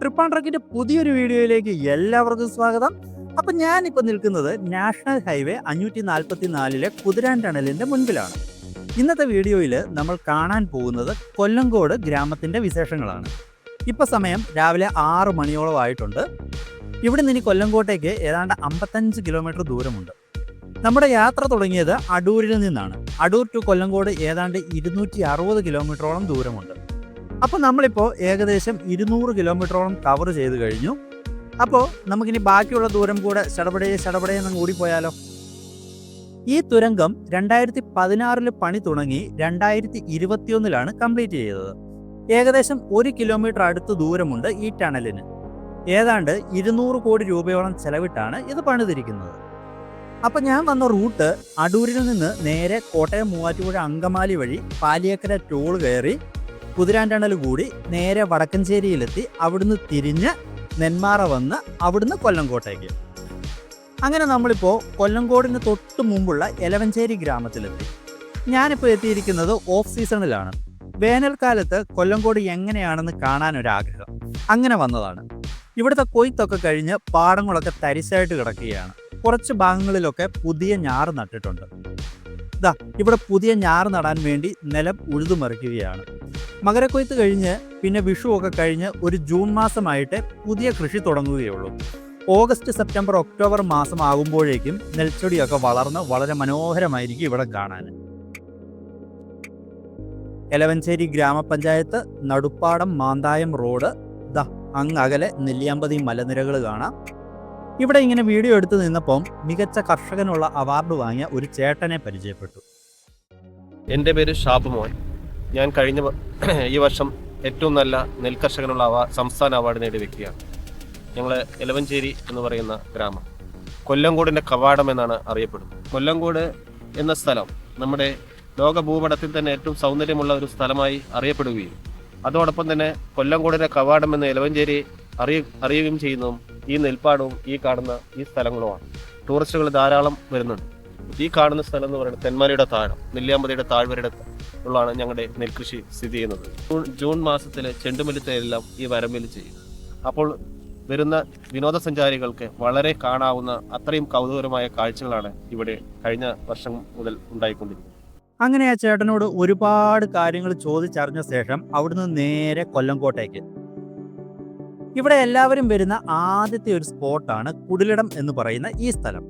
Trip and ട്രക്കിന്റെ പുതിയൊരു വീഡിയോയിലേക്ക് എല്ലാവർക്കും സ്വാഗതം. അപ്പൊ ഞാനിപ്പോൾ നിൽക്കുന്നത് നാഷണൽ ഹൈവേ അഞ്ഞൂറ്റി നാൽപ്പത്തി നാലിലെ കുതിരാൻ ടണലിന്റെ മുൻപിലാണ്. ഇന്നത്തെ വീഡിയോയിൽ നമ്മൾ കാണാൻ പോകുന്നത് കൊല്ലങ്കോട് ഗ്രാമത്തിന്റെ വിശേഷങ്ങളാണ്. ഇപ്പൊ സമയം രാവിലെ ആറ് മണിയോളം ആയിട്ടുണ്ട്. ഇവിടെ നിന്ന് ഇനി കൊല്ലങ്കോട്ടേക്ക് ഏതാണ്ട് അമ്പത്തഞ്ച് കിലോമീറ്റർ ദൂരമുണ്ട്. നമ്മുടെ യാത്ര തുടങ്ങിയത് അടൂരിൽ നിന്നാണ്. അടൂർ ടു കൊല്ലങ്കോട് ഏതാണ്ട് ഇരുന്നൂറ്റി അറുപത് കിലോമീറ്ററോളം ദൂരമുണ്ട്. അപ്പോൾ നമ്മളിപ്പോൾ ഏകദേശം ഇരുന്നൂറ് കിലോമീറ്ററോളം കവർ ചെയ്ത് കഴിഞ്ഞു. അപ്പോൾ നമുക്കിനി ബാക്കിയുള്ള ദൂരം കൂടെ ചടപടയെ കൂടി പോയാലോ? ഈ തുരങ്കം രണ്ടായിരത്തി പതിനാറിൽ പണി തുടങ്ങി രണ്ടായിരത്തി ഇരുപത്തിയൊന്നിലാണ് കംപ്ലീറ്റ് ചെയ്തത്. ഏകദേശം ഒരു കിലോമീറ്റർ അടുത്ത് ദൂരമുണ്ട് ഈ ടണലിന്. ഏതാണ്ട് ഇരുന്നൂറ് കോടി രൂപയോളം ചെലവിട്ടാണ് ഇത് പണിതിരിക്കുന്നത്. അപ്പം ഞാൻ വന്ന റൂട്ട് അടൂരിൽ നിന്ന് നേരെ കോട്ടയം മൂവാറ്റുപുഴ അങ്കമാലി വഴി പാലിയേക്കര ടോൾ കയറി കുതിരാൻടണൽ കൂടി നേരെ വടക്കഞ്ചേരിയിലെത്തി അവിടുന്ന് തിരിഞ്ഞ് നെന്മാറ വന്ന് അവിടുന്ന് കൊല്ലംകോട്ടേക്ക്. അങ്ങനെ നമ്മളിപ്പോൾ കൊല്ലംകോടിന് തൊട്ട് മുമ്പുള്ള എലവഞ്ചേരി ഗ്രാമത്തിലെത്തി. ഞാനിപ്പോൾ എത്തിയിരിക്കുന്നത് ഓഫ് സീസണിലാണ്. വേനൽക്കാലത്ത് കൊല്ലംകോട് എങ്ങനെയാണെന്ന് കാണാൻ ഒരാഗ്രഹം അങ്ങനെ വന്നതാണ്. ഇവിടുത്തെ കൊയ്ത്തൊക്കെ കഴിഞ്ഞ് പാടങ്ങളൊക്കെ തരിശായിട്ട് കിടക്കുകയാണ്. കുറച്ച് ഭാഗങ്ങളിലൊക്കെ പുതിയ ഞാറ് നട്ടിട്ടുണ്ട്. ഇതാ ഇവിടെ പുതിയ ഞാറ് നടാൻ വേണ്ടി നിലം ഉഴുതുമറിക്കുകയാണ്. മകരക്കൊയ്ത്ത് കഴിഞ്ഞ് പിന്നെ വിഷു ഒക്കെ കഴിഞ്ഞ് ഒരു ജൂൺ മാസമായിട്ട് പുതിയ കൃഷി തുടങ്ങുകയുള്ളൂ. ഓഗസ്റ്റ് സെപ്റ്റംബർ ഒക്ടോബർ മാസം ആകുമ്പോഴേക്കും നെൽച്ചെടിയൊക്കെ വളർന്ന് വളരെ മനോഹരമായിരിക്കും ഇവിടെ കാണാൻ. എലവഞ്ചേരി ഗ്രാമപഞ്ചായത്ത് നടുപ്പാടം മാന്തായം റോഡ് ദ അങ്ങ് അകലെ നെല്ലിയാമ്പതി മലനിരകൾ കാണാം. ഇവിടെ ഇങ്ങനെ വീഡിയോ എടുത്ത് നിന്നപ്പം മികച്ച കർഷകനുള്ള അവാർഡ് വാങ്ങിയ ഒരു ചേട്ടനെ പരിചയപ്പെട്ടു. എന്റെ പേര് ഷാബ് മോൻ ഞാൻ കഴിഞ്ഞ ഈ വർഷം ഏറ്റവും നല്ല നെൽകർഷകനുള്ള സംസ്ഥാന അവാർഡ് നേടിയ വ്യക്തിയാണ്. ഞങ്ങൾ എലവഞ്ചേരി എന്ന് പറയുന്ന ഗ്രാമം. കൊല്ലങ്കോടിന്റെ കവാടം എന്നാണ് അറിയപ്പെടുന്നത്. കൊല്ലങ്കോട് എന്ന സ്ഥലം നമ്മുടെ ലോക ഭൂപടത്തിൽ തന്നെ ഏറ്റവും സൗന്ദര്യമുള്ള ഒരു സ്ഥലമായി അറിയപ്പെടുകയും അതോടൊപ്പം തന്നെ കൊല്ലങ്കോടിന്റെ കവാടം എന്ന് എലവഞ്ചേരി അറിയ അറിയുകയും ചെയ്യുന്നതും ഈ നെൽപ്പാടവും ഈ കാണുന്ന ഈ സ്ഥലങ്ങളുമാണ്. ടൂറിസ്റ്റുകൾ ധാരാളം വരുന്നുണ്ട്. ഈ കാണുന്ന സ്ഥലം എന്ന് പറയുന്നത് തെന്മലയുടെ താഴം നെല്ലിയാമ്പതിയുടെ താഴ്വരയുടെ ഉള്ളതാണ് ഞങ്ങളുടെ നെൽകൃഷി സ്ഥിതി ചെയ്യുന്നത്. ജൂൺ മാസത്തിലെ ചെണ്ടുമല്ലി തേരെല്ലാം ഈ വരമ്പിൽ ചെയ്യും. അപ്പോൾ വരുന്ന വിനോദസഞ്ചാരികൾക്ക് വളരെ കാണാവുന്ന അത്രയും കൗതുകരമായ കാഴ്ചകളാണ് ഇവിടെ കഴിഞ്ഞ വർഷം മുതൽ ഉണ്ടായിക്കൊണ്ടിരിക്കുന്നത്. അങ്ങനെ ആ ചേട്ടനോട് ഒരുപാട് കാര്യങ്ങൾ ചോദിച്ചറിഞ്ഞ ശേഷം അവിടുന്ന് നേരെ കൊല്ലംകോട്ടേക്ക്. ഇവിടെ എല്ലാവരും വരുന്ന ആദ്യത്തെ ഒരു സ്പോട്ടാണ് കുടിലിടം എന്ന് പറയുന്ന ഈ സ്ഥലം.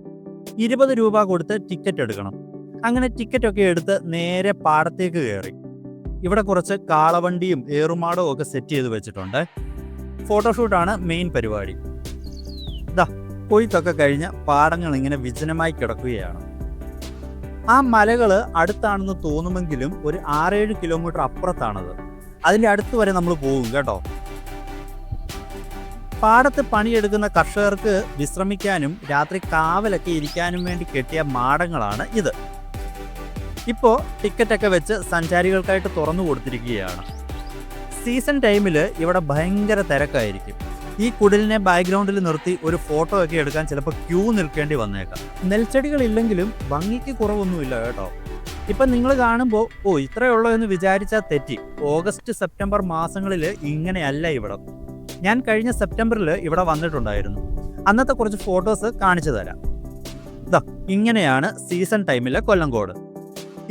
ഇരുപത് രൂപ കൊടുത്ത് ടിക്കറ്റ് എടുക്കണം. അങ്ങനെ ടിക്കറ്റ് ഒക്കെ എടുത്ത് നേരെ പാടത്തേക്ക് കയറി. ഇവിടെ കുറച്ച് കാളവണ്ടിയും ഏറുമാടവും ഒക്കെ സെറ്റ് ചെയ്ത് വെച്ചിട്ടുണ്ട്. ഫോട്ടോഷൂട്ടാണ് മെയിൻ പരിപാടി. ഇതാ കൊയ്ത്തൊക്കെ കഴിഞ്ഞ് പാടങ്ങൾ ഇങ്ങനെ വിജനമായി കിടക്കുകയാണ്. ആ മലകൾ അടുത്താണെന്ന് തോന്നുമെങ്കിലും ഒരു ആറേഴ് കിലോമീറ്റർ അപ്പുറത്താണത്. അതിന്റെ അടുത്ത് വരെ നമ്മൾ പോകും കേട്ടോ. പാടത്ത് പണിയെടുക്കുന്ന കർഷകർക്ക് വിശ്രമിക്കാനും രാത്രി കാവലൊക്കെ ഇരിക്കാനും വേണ്ടി കെട്ടിയ മാടങ്ങളാണ് ഇത്. ഇപ്പോൾ ടിക്കറ്റൊക്കെ വെച്ച് സഞ്ചാരികൾക്കായിട്ട് തുറന്നു കൊടുത്തിരിക്കുകയാണ്. സീസൺ ടൈമിൽ ഇവിടെ ഭയങ്കര തിരക്കായിരിക്കും. ഈ കുടിലിനെ ബാക്ക്ഗ്രൗണ്ടിൽ നിർത്തി ഒരു ഫോട്ടോ ഒക്കെ എടുക്കാൻ ചിലപ്പോൾ ക്യൂ നിൽക്കേണ്ടി വന്നേക്കാം. നെൽച്ചെടികളില്ലെങ്കിലും ഭംഗിക്ക് കുറവൊന്നുമില്ല കേട്ടോ. ഇപ്പം നിങ്ങൾ കാണുമ്പോൾ ഓ ഇത്രയേ ഉള്ളൂ എന്ന് വിചാരിച്ചാൽ തെറ്റി. ഓഗസ്റ്റ് സെപ്റ്റംബർ മാസങ്ങളിൽ ഇങ്ങനെയല്ല ഇവിടെ. ഞാൻ കഴിഞ്ഞ സെപ്റ്റംബറിൽ ഇവിടെ വന്നിട്ടുണ്ടായിരുന്നു. അന്നത്തെ കുറച്ച് ഫോട്ടോസ് കാണിച്ചു തരാം. ഇതാ ഇങ്ങനെയാണ് സീസൺ ടൈമിലെ കൊല്ലങ്കോട്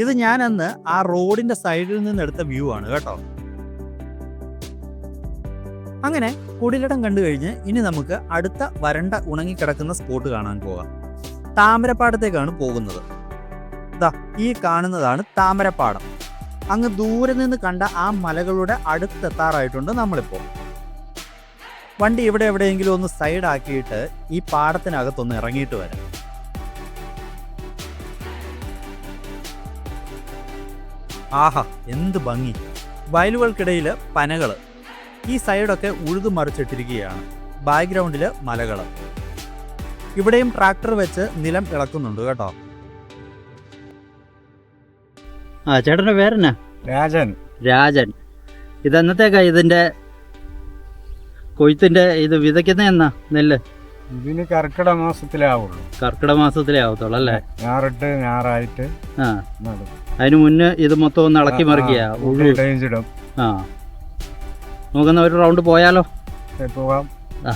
ഇത് അന്ന് ആ റോഡിന്റെ സൈഡിൽ നിന്ന് എടുത്ത വ്യൂ ആണ് കേട്ടോ. അങ്ങനെ കുടിലിടം കണ്ടു കഴിഞ്ഞ് ഇനി നമുക്ക് അടുത്ത വരണ്ട ഉണങ്ങിക്കിടക്കുന്ന സ്പോട്ട് കാണാൻ പോകാം. താമരപ്പാടത്തേക്കാണ് പോകുന്നത്. ദാ ഈ കാണുന്നതാണ് താമരപ്പാടം. അങ്ങ് ദൂരെ നിന്ന് കണ്ട ആ മലകളുടെ അടുത്തെത്താറായിട്ടുണ്ട് നമ്മളിപ്പോൾ വണ്ടി ഇവിടെ എവിടെയെങ്കിലും ഒന്ന് സൈഡ് ആക്കിയിട്ട് ഈ പാടത്തിനകത്തൊന്ന് ഇറങ്ങിയിട്ട് വരാം. ആഹാ എന്ത് ഭംഗി. വയലുകൾക്കിടയിൽ പനകൾ ഈ സൈഡൊക്കെ ഉഴുതു മറിച്ചിട്ടിരിക്കുകയാണ്. ബാക്ക്ഗ്രൗണ്ടിൽ മലകൾ ഇവിടെയും ട്രാക്ടർ വെച്ച് നിലം ഇളക്കുന്നുണ്ട് കേട്ടോ. ആ ചേട്ടന്റെ പേരെന്നാ? രാജൻ. രാജൻ. ഇതെന്നത്തേക്കാ ഇതിന്റെ കൊയ്ത്തിന്റെ ഇത് വിതയ്ക്കുന്ന എന്നാ നെല്ല്? ഇതിന് കർക്കിടക മാസത്തിലാവുള്ളൂ കർക്കിടക മാസത്തിലേ ആവത്തുള്ളൂ അല്ലേ? ഞാറിട്ട് ഞാറായിട്ട് ആ. നടും അതിന് മുന്നേ ഇത് മൊത്തം ഒന്ന് ഇളക്കി മറിക്കുക ആ. നമുക്കെന്നാ ഒരു റൗണ്ട് പോയാലോ? പോകാം. ആ.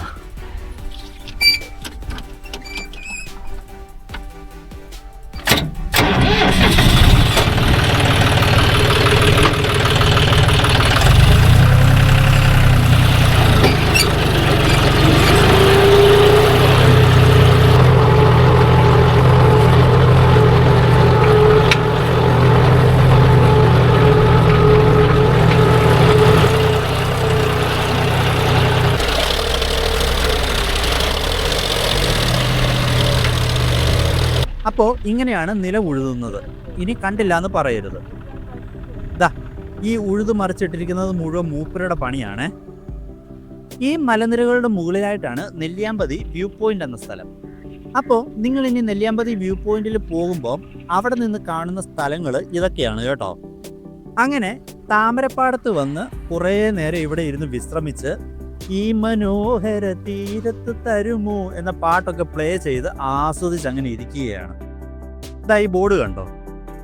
ഇങ്ങനെയാണ് നില ഉഴുതുന്നത്. ഇനി കണ്ടില്ല എന്ന് പറയരുത്. ദാ ഈ ഉഴുത് മറിച്ചിട്ടിരിക്കുന്നത് മുഴുവൻ മൂപ്പരുടെ പണിയാണ്. ഈ മലനിരകളുടെ മുകളിലായിട്ടാണ് നെല്ലിയാമ്പതി വ്യൂ പോയിന്റ് എന്ന സ്ഥലം. അപ്പോൾ നിങ്ങൾ ഇനി നെല്ലിയാമ്പതി വ്യൂ പോയിന്റിൽ പോകുമ്പോൾ അവിടെ നിന്ന് കാണുന്ന സ്ഥലങ്ങൾ ഇതൊക്കെയാണ് കേട്ടോ. അങ്ങനെ താമരപ്പാടത്ത് വന്ന് കുറേ നേരം ഇവിടെ ഇരുന്ന് വിശ്രമിച്ച് ഈ മനോഹര തീരത്ത് തരുമോ എന്ന പാട്ടൊക്കെ പ്ലേ ചെയ്ത് ആസ്വദിച്ച് അങ്ങനെ ഇരിക്കുകയാണ്. ഈ ബോർഡ് കണ്ടോ?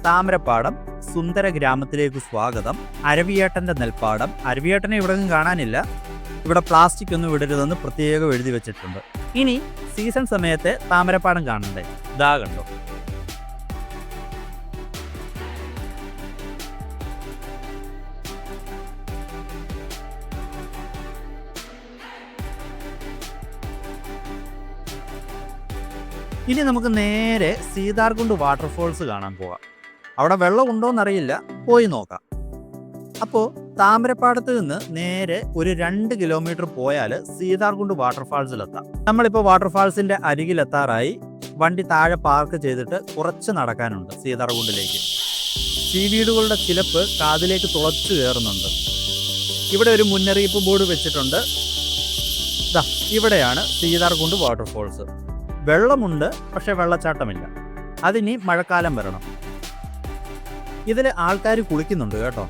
താമരപ്പാടം സുന്ദര ഗ്രാമത്തിലേക്ക് സ്വാഗതം. അരവിയേട്ടന്റെ നെൽപ്പാടം. അരവിയേട്ടനെ ഇവിടെ കാണാനില്ല. ഇവിടെ പ്ലാസ്റ്റിക് ഒന്നും വിടരുതെന്ന് പ്രത്യേകം എഴുതി വെച്ചിട്ടുണ്ട്. ഇനി സീസൺ സമയത്തെ താമരപ്പാടം കാണണ്ടേ? ഇതാ കണ്ടോ. ഇനി നമുക്ക് നേരെ സീതാർകുണ്ട് വാട്ടർഫോൾസ് കാണാൻ പോകാം അവിടെ വെള്ളം ഉണ്ടോയെന്നറിയില്ല പോയി നോക്കാം. അപ്പോൾ താമരപ്പാടത്ത് നിന്ന് നേരെ ഒരു രണ്ട് കിലോമീറ്റർ പോയാൽ സീതാർകുണ്ട് വാട്ടർഫാൾസിലെത്താം നമ്മളിപ്പോൾ വാട്ടർഫാൾസിന്റെ അരികിലെത്താറായി വണ്ടി താഴെ പാർക്ക് ചെയ്തിട്ട് കുറച്ച് നടക്കാനുണ്ട് സീതാർകുണ്ടിലേക്ക്. സീവീടുകളുടെ ചിലപ്പ് കാതിലേക്ക് തുളച്ചു കയറുന്നുണ്ട്. ഇവിടെ ഒരു മുന്നറിയിപ്പ് ബോർഡ് വെച്ചിട്ടുണ്ട്. ഇവിടെയാണ് സീതാർകുണ്ട് വാട്ടർഫോൾസ് വെള്ളമുണ്ട് പക്ഷെ വെള്ളച്ചാട്ടമില്ല. അതിനി മഴക്കാലം വരണം. ഇതിൽ ആൾക്കാർ കുളിക്കുന്നുണ്ട് കേട്ടോ.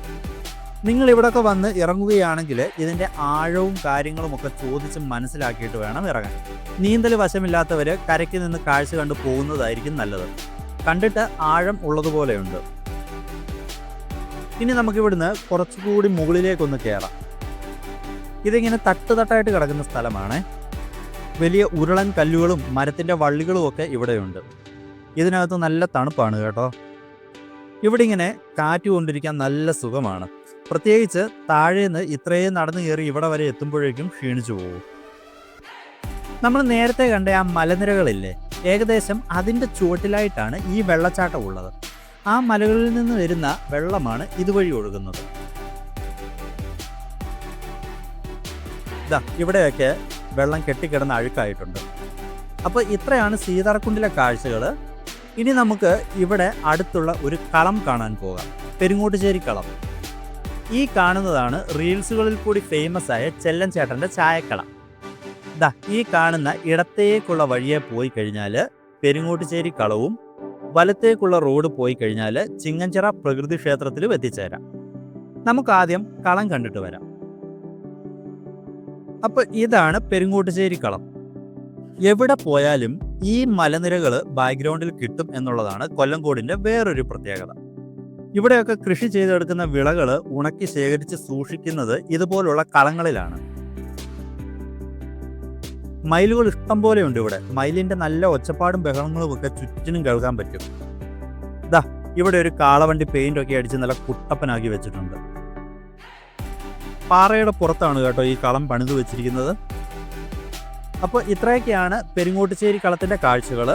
നിങ്ങൾ ഇവിടെയൊക്കെ വന്ന് ഇറങ്ങുകയാണെങ്കിൽ ഇതിന്റെ ആഴവും കാര്യങ്ങളും ഒക്കെ ചോദിച്ച് മനസ്സിലാക്കിയിട്ട് വേണം ഇറങ്ങാൻ. നീന്തൽ വശമില്ലാത്തവർ കരയ്ക്ക് നിന്ന് കാഴ്ച കണ്ട് പോകുന്നതായിരിക്കും നല്ലത്. കണ്ടിട്ട് ആഴം ഉള്ളതുപോലെയുണ്ട്. ഇനി നമുക്കിവിടുന്ന് കുറച്ചുകൂടി മുകളിലേക്കൊന്ന് കയറാം ഇതിങ്ങനെ തട്ടുതട്ടായിട്ട് കിടക്കുന്ന സ്ഥലമാണ്. വലിയ ഉരുളൻ കല്ലുകളും മരത്തിന്റെ വള്ളികളും ഒക്കെ ഇവിടെയുണ്ട്. ഇതിനകത്ത് നല്ല തണുപ്പാണ് കേട്ടോ. ഇവിടെ ഇങ്ങനെ കാറ്റ് കൊണ്ടിരിക്കാൻ നല്ല സുഖമാണ്. പ്രത്യേകിച്ച് താഴേന്ന് ഇത്രയും നടന്നു കയറി ഇവിടെ വരെ എത്തുമ്പോഴേക്കും ക്ഷീണിച്ചു പോകും. നമ്മൾ നേരത്തെ കണ്ട ആ മലനിരകളില്ലേ? ഏകദേശം അതിന്റെ ചുവട്ടിലായിട്ടാണ് ഈ വെള്ളച്ചാട്ടം ഉള്ളത്. ആ മലകളിൽ നിന്ന് വരുന്ന വെള്ളമാണ് ഇതുവഴി ഒഴുകുന്നത്. ഇവിടെയൊക്കെ വെള്ളം കെട്ടിക്കിടന്ന് അഴുക്കായിട്ടുണ്ട്. അപ്പോൾ ഇത്രയാണ് സീതാർകുണ്ടിലെ കാഴ്ചകൾ. ഇനി നമുക്ക് ഇവിടെ അടുത്തുള്ള ഒരു കളം കാണാൻ പോകാം. പെരുങ്ങോട്ടുചേരി കളം. ഈ കാണുന്നതാണ് റീൽസുകളിൽ കൂടി ഫേമസ് ആയ ചെല്ലൻ ചേട്ടന്റെ ചായക്കളം. ദാ ഈ കാണുന്ന ഇടത്തേക്കുള്ള വഴിയെ പോയി കഴിഞ്ഞാൽ പെരുങ്ങോട്ടുചേരി കളവും വലത്തേക്കുള്ള റോഡ് പോയി കഴിഞ്ഞാൽ ചിങ്ങഞ്ചിറ പ്രകൃതി ക്ഷേത്രത്തിലും എത്തിച്ചേരാം. നമുക്ക് ആദ്യം കളം കണ്ടിട്ട് വരാം. അപ്പൊ ഇതാണ് പെരുങ്ങോട്ടുചേരി കളം. എവിടെ പോയാലും ഈ മലനിരകൾ ബാക്ക്ഗ്രൗണ്ടിൽ കിട്ടും എന്നുള്ളതാണ് കൊല്ലംകോടിന്റെ വേറൊരു പ്രത്യേകത. ഇവിടെയൊക്കെ കൃഷി ചെയ്തെടുക്കുന്ന വിളകൾ ഉണക്കി ശേഖരിച്ച് സൂക്ഷിക്കുന്നത് ഇതുപോലുള്ള കളങ്ങളിലാണ്. മയിലുകൾ ഇഷ്ടം പോലെ ഉണ്ട് ഇവിടെ. മയിലിന്റെ നല്ല ഒച്ചപ്പാടും ബഹളങ്ങളും ഒക്കെ ചുറ്റിനും കേൾക്കാൻ പറ്റും. ദാ ഇവിടെ ഒരു കാളവണ്ടി പെയിന്റ് ഒക്കെ അടിച്ച് നല്ല കുട്ടപ്പനാക്കി വെച്ചിട്ടുണ്ട്. പാറയുടെ പുറത്താണ് കേട്ടോ ഈ കളം പണിത് വെച്ചിരിക്കുന്നത്. അപ്പോൾ ഇത്രയൊക്കെയാണ് പെരുങ്ങോട്ടുശ്ശേരി കളത്തിന്റെ കാഴ്ചകൾ.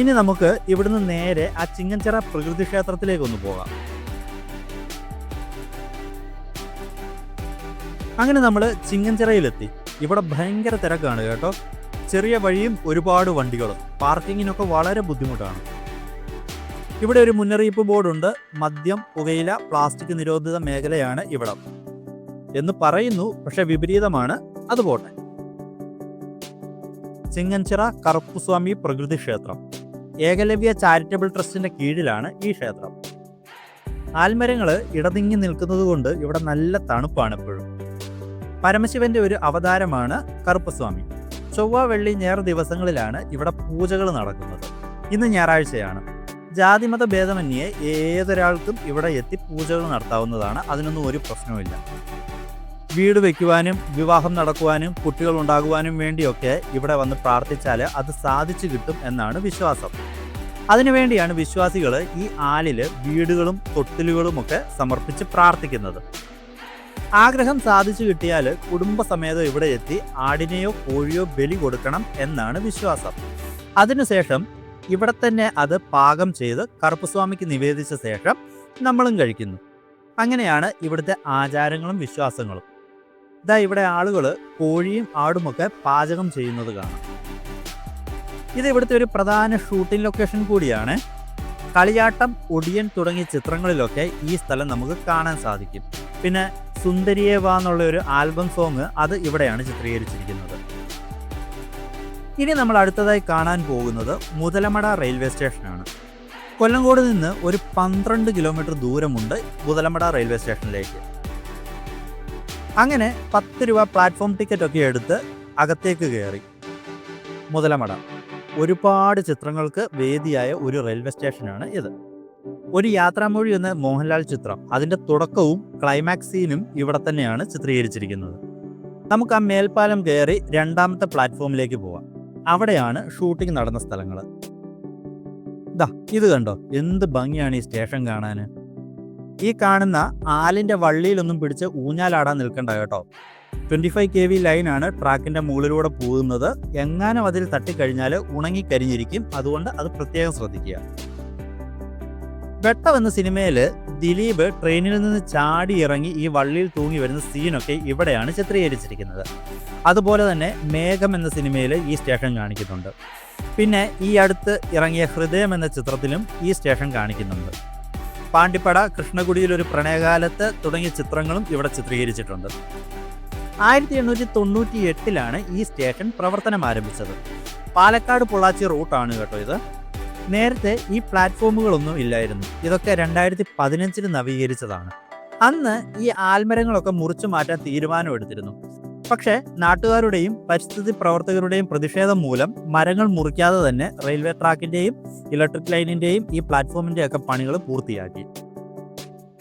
ഇനി നമുക്ക് ഇവിടുന്ന് നേരെ ആ ചിങ്ങഞ്ചിറ പ്രകൃതി ക്ഷേത്രത്തിലേക്കൊന്ന് പോകാം. അങ്ങനെ നമ്മൾ ചിങ്ങഞ്ചിറയിലെത്തി. ഇവിടെ ഭയങ്കര തിരക്കാണ് കേട്ടോ. ചെറിയ വഴിയും ഒരുപാട് വണ്ടികളും. പാർക്കിങ്ങിനൊക്കെ വളരെ ബുദ്ധിമുട്ടാണ്. ഇവിടെ ഒരു മുന്നറിയിപ്പ് ബോർഡുണ്ട്. മദ്യം പുകയില പ്ലാസ്റ്റിക് നിരോധിത മേഖലയാണ് ഇവിടം. എന്ന് പറയുന്നു. പക്ഷെ വിപരീതമാണ്. അത് പോട്ടെ. ചിങ്ങഞ്ചിറ കറുപ്പുസ്വാമി പ്രകൃതി ക്ഷേത്രം. ഏകലവ്യ ചാരിറ്റബിൾ ട്രസ്റ്റിന്റെ കീഴിലാണ് ഈ ക്ഷേത്രം. ആൽമരങ്ങൾ ഇടതിങ്ങി നിൽക്കുന്നത് കൊണ്ട് ഇവിടെ നല്ല തണുപ്പാണ് എപ്പോഴും പരമശിവന്റെ ഒരു അവതാരമാണ് കറുപ്പസ്വാമി. ചൊവ്വ വെള്ളി ഞായർ ദിവസങ്ങളിലാണ് ഇവിടെ പൂജകൾ നടക്കുന്നത്. ഇന്ന് ഞായറാഴ്ചയാണ്. ജാതിമത ഭേദമന്യേ ഏതൊരാൾക്കും ഇവിടെ എത്തി പൂജകൾ നടത്താവുന്നതാണ്. അതിനൊന്നും ഒരു പ്രശ്നവുമില്ല. വീട് വയ്ക്കുവാനും വിവാഹം നടക്കുവാനും കുട്ടികൾ ഉണ്ടാകുവാനും വേണ്ടിയൊക്കെ ഇവിടെ വന്ന് പ്രാർത്ഥിച്ചാൽ അത് സാധിച്ചു കിട്ടും എന്നാണ് വിശ്വാസം. അതിനുവേണ്ടിയാണ് വിശ്വാസികൾ ഈ ആലിൽ വീടുകളും തൊട്ടിലുകളുമൊക്കെ സമർപ്പിച്ച് പ്രാർത്ഥിക്കുന്നത്. ആഗ്രഹം സാധിച്ചു കിട്ടിയാൽ കുടുംബസമേതം ഇവിടെ എത്തി ആടിനെയോ കോഴിയോ ബലി കൊടുക്കണം എന്നാണ് വിശ്വാസം. അതിനുശേഷം ഇവിടെ തന്നെ അത് പാകം ചെയ്ത് കറുപ്പസ്വാമിക്ക് നിവേദിച്ച ശേഷം നമ്മളും കഴിക്കുന്നു. അങ്ങനെയാണ് ഇവിടുത്തെ ആചാരങ്ങളും വിശ്വാസങ്ങളും. ഇതാ ഇവിടെ ആളുകൾ കോഴിയും ആടുമൊക്കെ പാചകം ചെയ്യുന്നത് കാണാം. ഇത് ഇവിടുത്തെ ഒരു പ്രധാന ഷൂട്ടിംഗ് ലൊക്കേഷൻ കൂടിയാണ്. കളിയാട്ടം ഒടിയൻ തുടങ്ങിയ ചിത്രങ്ങളിലൊക്കെ ഈ സ്ഥലം നമുക്ക് കാണാൻ സാധിക്കും. പിന്നെ സുന്ദരിയെ വാ എന്നുള്ള ഒരു ആൽബം സോങ് അത് ഇവിടെയാണ് ചിത്രീകരിച്ചിരിക്കുന്നത്. ഇനി നമ്മൾ അടുത്തതായി കാണാൻ പോകുന്നത് മുതലമട റെയിൽവേ സ്റ്റേഷനാണ്. കൊല്ലങ്കോട് നിന്ന് ഒരു പന്ത്രണ്ട് കിലോമീറ്റർ ദൂരമുണ്ട് മുതലമട റെയിൽവേ സ്റ്റേഷനിലേക്ക്. അങ്ങനെ പത്ത് രൂപ പ്ലാറ്റ്ഫോം ടിക്കറ്റ് ഒക്കെ എടുത്ത് അകത്തേക്ക് കയറി. മുതലമട. ഒരുപാട് ചിത്രങ്ങൾക്ക് വേദിയായ ഒരു റെയിൽവേ സ്റ്റേഷനാണ് ഇത്. ഒരു യാത്രാമൊഴി എന്ന മോഹൻലാൽ ചിത്രം. അതിന്റെ തുടക്കവും ക്ലൈമാക്സ് സീനും ഇവിടെ തന്നെയാണ് ചിത്രീകരിച്ചിരിക്കുന്നത്. നമുക്ക് ആ മേൽപ്പാലം കയറി രണ്ടാമത്തെ പ്ലാറ്റ്ഫോമിലേക്ക് പോവാം. അവിടെയാണ് ഷൂട്ടിംഗ് നടന്ന സ്ഥലങ്ങൾ. ദാ ഇത് കണ്ടോ? എന്ത് ഭംഗിയാണ് ഈ സ്റ്റേഷൻ കാണാൻ? ഈ കാണുന്ന ആലിന്റെ വള്ളിയിലൊന്നും പിടിച്ച് ഊഞ്ഞാലാടാൻ നിൽക്കണ്ട കേട്ടോ. ട്വന്റി ഫൈവ് കെ വി ലൈനാണ് ട്രാക്കിന്റെ മുകളിലൂടെ പോകുന്നത്. എങ്ങാനും അതിൽ തട്ടിക്കഴിഞ്ഞാൽ ഉണങ്ങിക്കരിഞ്ഞിരിക്കും അതുകൊണ്ട് അത് പ്രത്യേകം ശ്രദ്ധിക്കുക. വെട്ടം എന്ന സിനിമയിൽ ദിലീപ് ട്രെയിനിൽ നിന്ന് ചാടി ഇറങ്ങി ഈ വള്ളിയിൽ തൂങ്ങി വരുന്ന സീനൊക്കെ ഇവിടെയാണ് ചിത്രീകരിച്ചിരിക്കുന്നത്. അതുപോലെ തന്നെ മേഘം എന്ന സിനിമയിൽ ഈ സ്റ്റേഷൻ കാണിക്കുന്നുണ്ട്. പിന്നെ ഈ അടുത്ത് ഇറങ്ങിയ ഹൃദയം എന്ന ചിത്രത്തിലും ഈ സ്റ്റേഷൻ കാണിക്കുന്നുണ്ട്. പാണ്ടിപ്പട കൃഷ്ണകുടിയിൽ ഒരു പ്രണയകാലത്ത് തുടങ്ങിയ ചിത്രങ്ങളും ഇവിടെ ചിത്രീകരിച്ചിട്ടുണ്ട്. ആയിരത്തി എണ്ണൂറ്റി തൊണ്ണൂറ്റി എട്ടിലാണ് ഈ സ്റ്റേഷൻ പ്രവർത്തനം ആരംഭിച്ചത്. പാലക്കാട് പൊള്ളാച്ചി റൂട്ടാണ് കേട്ടോ ഇത്. നേരത്തെ ഈ പ്ലാറ്റ്ഫോമുകളൊന്നും ഇല്ലായിരുന്നു. ഇതൊക്കെ രണ്ടായിരത്തി പതിനഞ്ചിൽ നവീകരിച്ചതാണ്. അന്ന് ഈ ആൽമരങ്ങളൊക്കെ മുറിച്ചു മാറ്റാൻ തീരുമാനമെടുത്തിരുന്നു പക്ഷേ നാട്ടുകാരുടെയും പരിസ്ഥിതി പ്രവർത്തകരുടെയും പ്രതിഷേധം മൂലം മരങ്ങൾ മുറിക്കാതെ തന്നെ റെയിൽവേ ട്രാക്കിന്റെയും ഇലക്ട്രിക് ലൈനിന്റെയും ഈ പ്ലാറ്റ്ഫോമിന്റെ ഒക്കെ പണികൾ പൂർത്തിയാക്കി.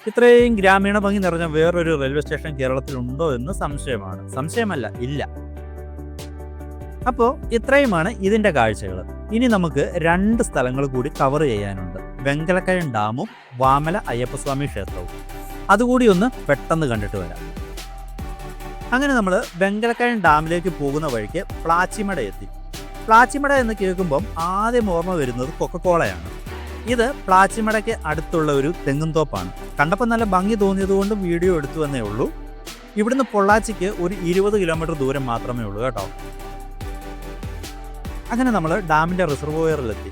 ഇത്രയും ഗ്രാമീണ ഭംഗി നിറഞ്ഞ വേറൊരു റെയിൽവേ സ്റ്റേഷൻ കേരളത്തിലുണ്ടോ എന്ന് സംശയമാണ്. സംശയമല്ല ഇല്ല. അപ്പോൾ ഇത്രയുമാണ് ഇതിന്റെ കാഴ്ചകൾ. ഇനി നമുക്ക് രണ്ട് സ്ഥലങ്ങൾ കൂടി കവർ ചെയ്യാനുണ്ട്. വെങ്കലക്കയം ഡാമും വാമല അയ്യപ്പസ്വാമി ക്ഷേത്രവും. അതുകൂടി ഒന്ന് പെട്ടെന്ന് കണ്ടിട്ട് വരാം. അങ്ങനെ നമ്മൾ വെങ്കലക്കയം ഡാമിലേക്ക് പോകുന്ന വഴിക്ക് പ്ലാച്ചിമട എത്തി. പ്ലാച്ചിമട എന്ന് കേൾക്കുമ്പം ആദ്യം ഓർമ്മ വരുന്നത് കൊക്കക്കോളയാണ്. ഇത് പ്ലാച്ചിമടയ്ക്ക് അടുത്തുള്ള ഒരു തെങ്ങുംതോപ്പാണ് കണ്ടപ്പോൾ നല്ല ഭംഗി തോന്നിയതുകൊണ്ട് വീഡിയോ എടുത്തു എന്നേ ഉള്ളൂ. ഇവിടുന്ന് പൊള്ളാച്ചിക്ക് ഒരു ഇരുപത് കിലോമീറ്റർ ദൂരം മാത്രമേ ഉള്ളൂ കേട്ടോ. അങ്ങനെ നമ്മൾ ഡാമിന്റെ റിസർവോയറിലെത്തി.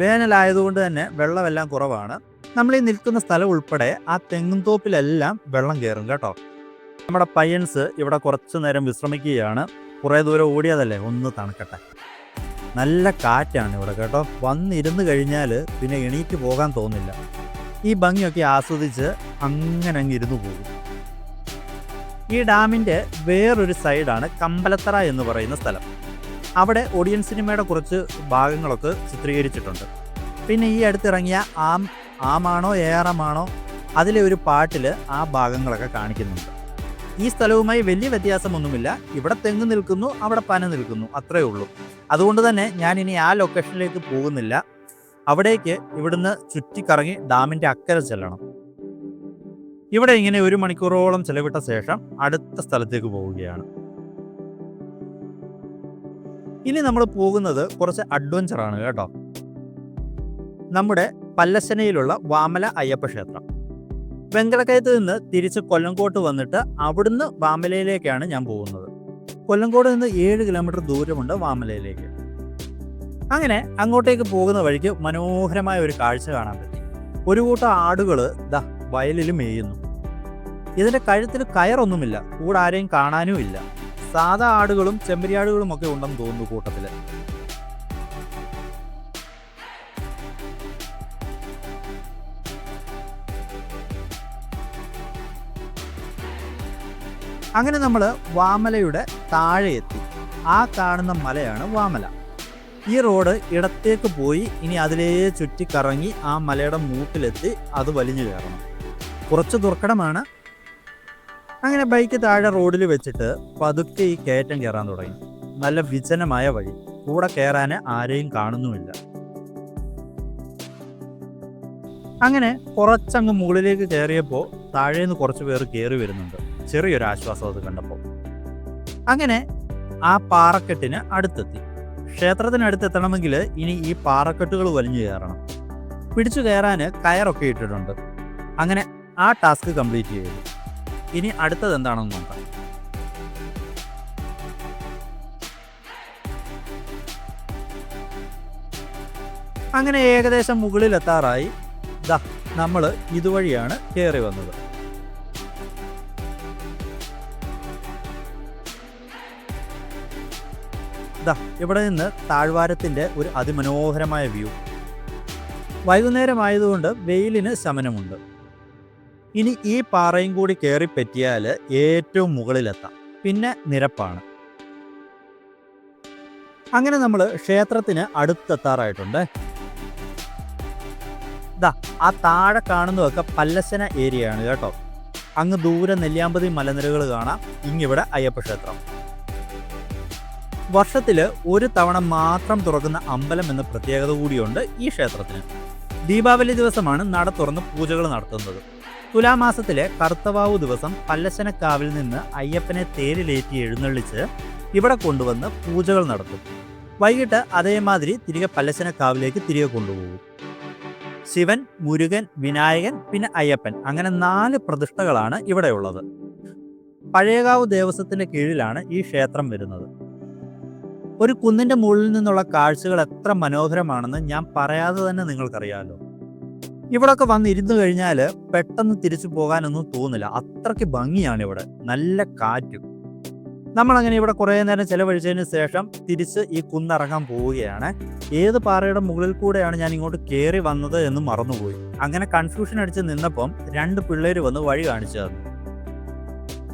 വേനലായതുകൊണ്ട് തന്നെ വെള്ളമെല്ലാം കുറവാണ്. നമ്മൾ ഈ നിൽക്കുന്ന സ്ഥലം ഉൾപ്പെടെ ആ തെങ്ങുംതോപ്പിലെല്ലാം വെള്ളം കയറും കേട്ടോ. നമ്മുടെ പയ്യൻസ് ഇവിടെ കുറച്ച് നേരം വിശ്രമിക്കുകയാണ്. കുറേ ദൂരം ഓടിയതല്ലേ? ഒന്ന് തണുക്കട്ടെ. നല്ല കാറ്റാണ് ഇവിടെ കേട്ടോ. വന്നിരുന്ന് കഴിഞ്ഞാൽ പിന്നെ എണീറ്റ് പോകാൻ തോന്നില്ല. ഈ ഭംഗിയൊക്കെ ആസ്വദിച്ച് അങ്ങനെ അങ്ങ് ഇരുന്ന് പോകും. ഈ ഡാമിന്റെ വേറൊരു സൈഡാണ് കമ്പലത്തറ എന്ന് പറയുന്ന സ്ഥലം. അവിടെ ഒടിയൻ സിനിമയുടെ കുറച്ച് ഭാഗങ്ങളൊക്കെ ചിത്രീകരിച്ചിട്ടുണ്ട്. പിന്നെ ഈ അടുത്തിറങ്ങിയ ആം ആമാണോ എ ആർ എം ആണോ അതിലെ ഒരു പാട്ടിൽ ആ ഭാഗങ്ങളൊക്കെ കാണിക്കുന്നുണ്ട്. ഈ സ്ഥലവുമായി വലിയ വ്യത്യാസമൊന്നുമില്ല. ഇവിടെ തെങ്ങ് നിൽക്കുന്നു അവിടെ പന നിൽക്കുന്നു അത്രയേ ഉള്ളൂ. അതുകൊണ്ട് തന്നെ ഞാൻ ഇനി ആ ലൊക്കേഷനിലേക്ക് പോകുന്നില്ല. അവിടേക്ക് ഇവിടുന്ന് ചുറ്റിക്കറങ്ങി ഡാമിന്റെ അക്കരെ ചെല്ലണം. ഇവിടെ ഇങ്ങനെ ഒരു മണിക്കൂറോളം ചെലവിട്ട ശേഷം അടുത്ത സ്ഥലത്തേക്ക് പോവുകയാണ്. ഇനി നമ്മൾ പോകുന്നത് കുറച്ച് അഡ്വഞ്ചർ ആണ് കേട്ടോ. നമ്മുടെ പല്ലശനയിലുള്ള വാമല അയ്യപ്പ ക്ഷേത്രം. വെങ്കടക്കയത്ത് നിന്ന് തിരിച്ച് കൊല്ലങ്കോട്ട് വന്നിട്ട് അവിടുന്ന് വാമലയിലേക്കാണ് ഞാൻ പോകുന്നത്. കൊല്ലങ്കോട് നിന്ന് ഏഴ് കിലോമീറ്റർ ദൂരമുണ്ട് വാമലയിലേക്ക്. അങ്ങനെ അങ്ങോട്ടേക്ക് പോകുന്ന വഴിക്ക് മനോഹരമായ ഒരു കാഴ്ച കാണാൻ പറ്റി. ഒരു കൂട്ടം ആടുകൾ ദാ വയലിൽ മേയുന്നു. ഇതിന്റെ കഴുത്തിൽ കയറൊന്നുമില്ല. കൂടെ ആരെയും കാണാനും ഇല്ല. സാധാ ആടുകളും ചെമ്പരിയാടുകളും ഒക്കെ ഉണ്ടെന്ന് തോന്നുന്നു കൂട്ടത്തിൽ. അങ്ങനെ നമ്മൾ വാമലയുടെ താഴെ എത്തി. ആ കാണുന്ന മലയാണ് വാമല. ഈ റോഡ് ഇടത്തേക്ക് പോയി ഇനി അതിലേ ചുറ്റിക്കറങ്ങി ആ മലയുടെ മൂട്ടിലെത്തി അത് വലിഞ്ഞു കയറണം. കുറച്ച് ദുർഘടമാണ് അങ്ങനെ ബൈക്ക് താഴെ റോഡിൽ വെച്ചിട്ട് പതുക്കെ ഈ കയറ്റം കയറാൻ തുടങ്ങി. നല്ല വിജനമായ വഴി. കൂടെ കയറാൻ ആരെയും കാണുന്നുമില്ല. അങ്ങനെ കുറച്ചങ്ങ് മുകളിലേക്ക് കയറിയപ്പോൾ താഴേന്ന് കുറച്ച് പേർ കയറി വരുന്നുണ്ട്. ചെറിയൊരു ആശ്വാസം അത് കണ്ടപ്പോൾ അങ്ങനെ ആ പാറക്കെട്ടിന് അടുത്തെത്തി. ക്ഷേത്രത്തിനടുത്ത് എത്തണമെങ്കിൽ ഇനി ഈ പാറക്കെട്ടുകൾ വലിഞ്ഞു കയറണം. പിടിച്ചു കയറാൻ കയറൊക്കെ ഇട്ടിട്ടുണ്ട്. അങ്ങനെ ആ ടാസ്ക് കംപ്ലീറ്റ് ചെയ്തു. ഇനി അടുത്തത് എന്താണെന്ന് നോക്കാം. അങ്ങനെ ഏകദേശം മുകളിലെത്താറായി. ദാ നമ്മൾ ഇതുവഴിയാണ് കയറി വന്നത്. ദാ ഇവിടെ നിന്ന് താഴ്വാരത്തിന്റെ ഒരു അതിമനോഹരമായ വ്യൂ. വൈകുന്നേരമായതുകൊണ്ട് വെയിലിന് ശമനമുണ്ട്. ഇനി ഈ പാറയും കൂടി കയറി പറ്റിയാൽ ഏറ്റവും മുകളിലെത്താം. പിന്നെ നിരപ്പാണ്. അങ്ങനെ നമ്മൾ ക്ഷേത്രത്തിന് അടുത്തെത്താറായിട്ടുണ്ട്. ദാ ആ താഴെ കാണുന്നതൊക്കെ പല്ലസന ഏരിയ ആണ് കേട്ടോ. അങ്ങ് ദൂരെ നെല്ലിയാമ്പതി മലനിരകൾ കാണാം. ഇങ്ങിവിടെ അയ്യപ്പ ക്ഷേത്രം. വർഷത്തിൽ ഒരു തവണ മാത്രം തുറക്കുന്ന അമ്പലം എന്ന പ്രത്യേകത കൂടിയുണ്ട് ഈ ക്ഷേത്രത്തിന്. ദീപാവലി ദിവസമാണ് നട തുറന്ന് പൂജകൾ നടത്തുന്നത്. തുലാമാസത്തിലെ കർത്തവാവു ദിവസം പല്ലശനക്കാവിൽ നിന്ന് അയ്യപ്പനെ തേരിലേറ്റി എഴുന്നള്ളിച്ച് ഇവിടെ കൊണ്ടുവന്ന് പൂജകൾ നടത്തും. വൈകിട്ട് അതേമാതിരി തിരികെ പല്ലശനക്കാവിലേക്ക് തിരികെ കൊണ്ടുപോകും. ശിവൻ മുരുകൻ വിനായകൻ പിന്നെ അയ്യപ്പൻ അങ്ങനെ നാല് പ്രതിഷ്ഠകളാണ് ഇവിടെയുള്ളത്. പഴയകാവ് ദേവസ്വത്തിന്റെ കീഴിലാണ് ഈ ക്ഷേത്രം വരുന്നത്. ഒരു കുന്നിന്റെ മുകളിൽ നിന്നുള്ള കാഴ്ചകൾ എത്ര മനോഹരമാണെന്ന് ഞാൻ പറയാതെ തന്നെ നിങ്ങൾക്കറിയാലോ. ഇവിടൊക്കെ വന്നിരുന്നു കഴിഞ്ഞാൽ പെട്ടെന്ന് തിരിച്ചു പോകാനൊന്നും തോന്നില്ല. അത്രയ്ക്ക് ഭംഗിയാണ് ഇവിടെ. നല്ല കാറ്റും. നമ്മളങ്ങനെ ഇവിടെ കുറേ നേരം ചെലവഴിച്ചതിന് ശേഷം തിരിച്ച് ഈ കുന്നിറങ്ങാൻ പോവുകയാണ്. ഏത് പാറയുടെ മുകളിൽ കൂടെയാണ് ഞാൻ ഇങ്ങോട്ട് കയറി വന്നത് എന്ന് മറന്നുപോയി. അങ്ങനെ കൺഫ്യൂഷൻ അടിച്ച് നിന്നപ്പം രണ്ട് പിള്ളേര് വന്ന് വഴി കാണിച്ചു തന്നു.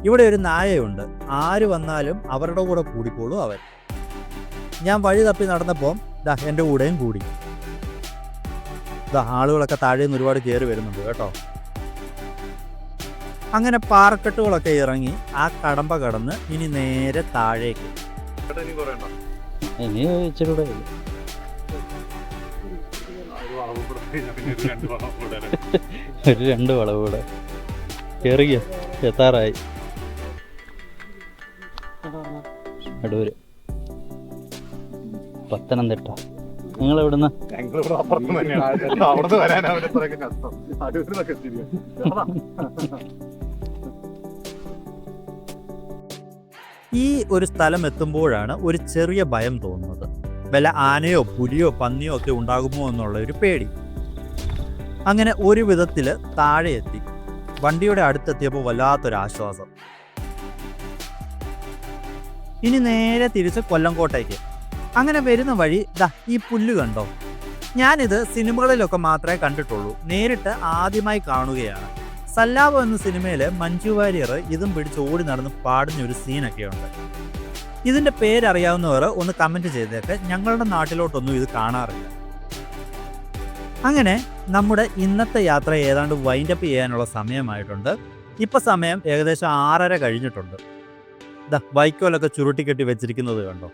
ഇവിടെ ഒരു നായയുണ്ട്. ആര് വന്നാലും അവരുടെ കൂടെ കൂടിക്കോളൂ അവർ ഞാൻ വഴി തപ്പി നടന്നപ്പോൾ ദാ എന്റെ കൂടെയും കൂടി. ആളുകളൊക്കെ താഴെ നിന്ന് ഒരുപാട് കയറി വരുന്നുണ്ട് കേട്ടോ. അങ്ങനെ പാറക്കെട്ടുകളൊക്കെ ഇറങ്ങി ആ കടമ്പ കടന്ന് ഇനി നേരെ താഴേക്ക്. ഇനി ഇച്ചിരി കൂടെ ഉള്ളു. ഒരു രണ്ട് വളവ് കൂടെ കയറിയോ എത്താറായി. അടൂര്. പത്തനംതിട്ട. നിങ്ങൾ എവിടുന്ന് അവിടുന്ന് വരാൻ അവരുടെ കഷ്ടം. അടൂരിന്നൊക്കെ ഈ ഒരു സ്ഥലം എത്തുമ്പോഴാണ് ഒരു ചെറിയ ഭയം തോന്നുന്നത്. വല്ല ആനയോ പുലിയോ പന്നിയോ ഒക്കെ ഉണ്ടാകുമോ എന്നുള്ള ഒരു പേടി. അങ്ങനെ ഒരു വിധത്തിൽ താഴെ എത്തി. വണ്ടിയുടെ അടുത്തെത്തിയപ്പോൾ വല്ലാത്തൊരു ആശ്വാസം. ഇനി നേരെ തിരിച്ച് കൊല്ലംകോട്ടേക്ക്. അങ്ങനെ വരുന്ന വഴി ദാ ഈ പുല്ല് കണ്ടോ? ഞാനിത് സിനിമകളിലൊക്കെ മാത്രമേ കണ്ടിട്ടുള്ളൂ. നേരിട്ട് ആദ്യമായി കാണുകയാണ്. സല്ലാപം എന്ന സിനിമയിലെ മഞ്ജു വാര്യർ ഇതും പിടിച്ച് ഓടി നടന്ന് പാടുന്ന ഒരു സീനൊക്കെയുണ്ട്. ഇതിന്റെ പേരറിയാവുന്നവർ ഒന്ന് കമന്റ് ചെയ്തേക്ക്. ഞങ്ങളുടെ നാട്ടിലോട്ടൊന്നും ഇത് കാണാറില്ല. അങ്ങനെ നമ്മുടെ ഇന്നത്തെ യാത്ര ഏതാണ്ട് വൈൻഡപ്പ് ചെയ്യാനുള്ള സമയമായിട്ടുണ്ട്. ഇപ്പം സമയം ഏകദേശം ആറര കഴിഞ്ഞിട്ടുണ്ട്. ദാ വൈക്കോലൊക്കെ ചുരുട്ടിക്കെട്ടി വെച്ചിരിക്കുന്നത് കണ്ടോ?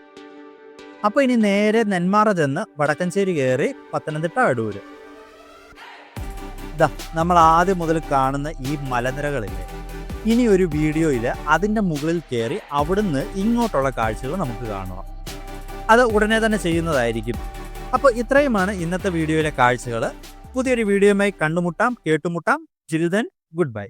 അപ്പൊ ഇനി നേരെ നെന്മാറ ചെന്ന് വടക്കഞ്ചേരി കയറി പത്തനംതിട്ട അടൂര്. നമ്മൾ ആദ്യം മുതൽ കാണുന്ന ഈ മലനിരകളില്ലേ? ഇനി ഒരു വീഡിയോയിൽ അതിന്റെ മുകളിൽ കയറി അവിടുന്ന് ഇങ്ങോട്ടുള്ള കാഴ്ചകൾ നമുക്ക് കാണാം അത് ഉടനെ തന്നെ ചെയ്യുന്നതായിരിക്കും. അപ്പോൾ ഇത്രയുമാണ് ഇന്നത്തെ വീഡിയോയിലെ കാഴ്ചകൾ പുതിയൊരു വീഡിയോയുമായി കണ്ടുമുട്ടാം കേട്ടുമുട്ടാം. ചിരുതൻ ഗുഡ് ബൈ